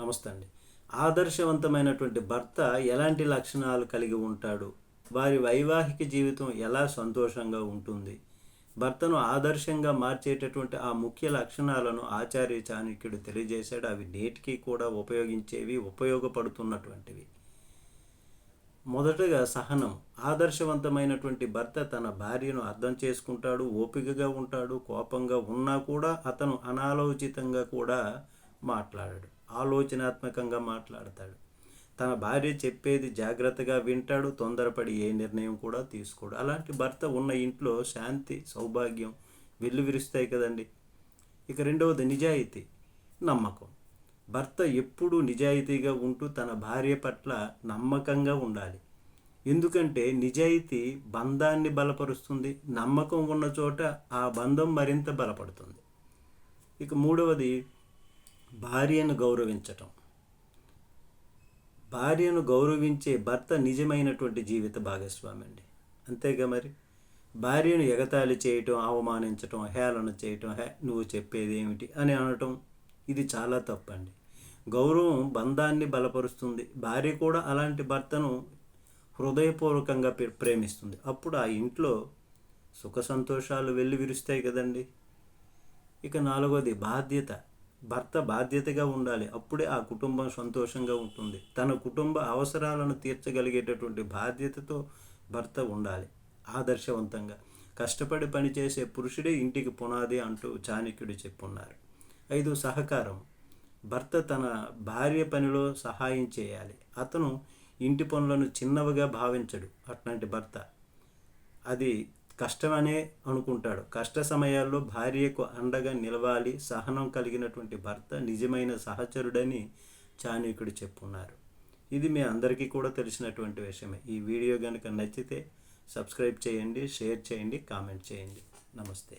నమస్తే అండి. ఆదర్శవంతమైనటువంటి భర్త ఎలాంటి లక్షణాలు కలిగి ఉంటాడు? వారి వైవాహిక జీవితం ఎలా సంతోషంగా ఉంటుంది? భర్తను ఆదర్శంగా మార్చేటటువంటి ఆ ముఖ్య లక్షణాలను ఆచార్య చాణక్యుడు తెలియజేశాడు. అవి నేటికి కూడా ఉపయోగించేవి ఉపయోగపడుతున్నటువంటివి. మొదటగా సహనం. ఆదర్శవంతమైనటువంటి భర్త తన భార్యను అర్థం చేసుకుంటాడు ఓపికగా ఉంటాడు కోపంగా ఉన్నా కూడా అతను అనాలోచితంగా కూడా మాట్లాడాడు. ఆలోచనాత్మకంగా మాట్లాడతాడు. తన భార్య చెప్పేది జాగ్రత్తగా వింటాడు తొందరపడి ఏ నిర్ణయం కూడా తీసుకోడు. అలాంటి భర్త ఉన్న ఇంట్లో శాంతి సౌభాగ్యం వెల్లు విరుస్తాయి కదండి. ఇక రెండవది నిజాయితీ నమ్మకం. భర్త ఎప్పుడూ నిజాయితీగా ఉంటూ తన భార్య పట్ల నమ్మకంగా ఉండాలి. ఎందుకంటే నిజాయితీ బంధాన్ని బలపరుస్తుంది. నమ్మకం ఉన్న చోట ఆ బంధం మరింత బలపడుతుంది. ఇక మూడవది భార్యను గౌరవించటం. భార్యను గౌరవించే భర్త నిజమైనటువంటి జీవిత భాగస్వామి అండి అంతేగా మరి? భార్యను ఎగతాళి చేయటం అవమానించటం హేళన చేయటం హే నువ్వు చెప్పేది ఏమిటి అని అనటం ఇది చాలా తప్పండి. గౌరవం బంధాన్ని బలపరుస్తుంది. భార్య కూడా అలాంటి భర్తను హృదయపూర్వకంగా ప్రేమిస్తుంది. అప్పుడు ఆ ఇంట్లో సుఖ సంతోషాలు వెళ్ళి విరుస్తాయి కదండి. ఇక నాలుగోది బాధ్యత. భర్త బాధ్యతగా ఉండాలి. అప్పుడే ఆ కుటుంబం సంతోషంగా ఉంటుంది. తన కుటుంబ అవసరాలను తీర్చగలిగేటటువంటి బాధ్యతతో భర్త ఉండాలి. ఆదర్శవంతంగా. కష్టపడి పనిచేసే పురుషుడే ఇంటికి పునాది అంటూ చాణక్యుడు చెప్పున్నారు. ఐదు సహకారం. భర్త తన భార్య పనిలో సహాయం చేయాలి. అతను ఇంటి పనులను చిన్నవిగా భావించడు అట్లాంటి భర్త. అది కష్టమనే అనుకుంటాడు. కష్ట సమయాల్లో భార్యకు అండగా నిలవాలి సహనం కలిగినటువంటి భర్త నిజమైన సహచరుడని చాణక్యుడు చెప్పున్నారు. ఇది మీ అందరికీ కూడా తెలిసినటువంటి విషయమే. ఈ వీడియో కనుక నచ్చితే సబ్స్క్రైబ్ చేయండి షేర్ చేయండి కామెంట్ చేయండి. నమస్తే.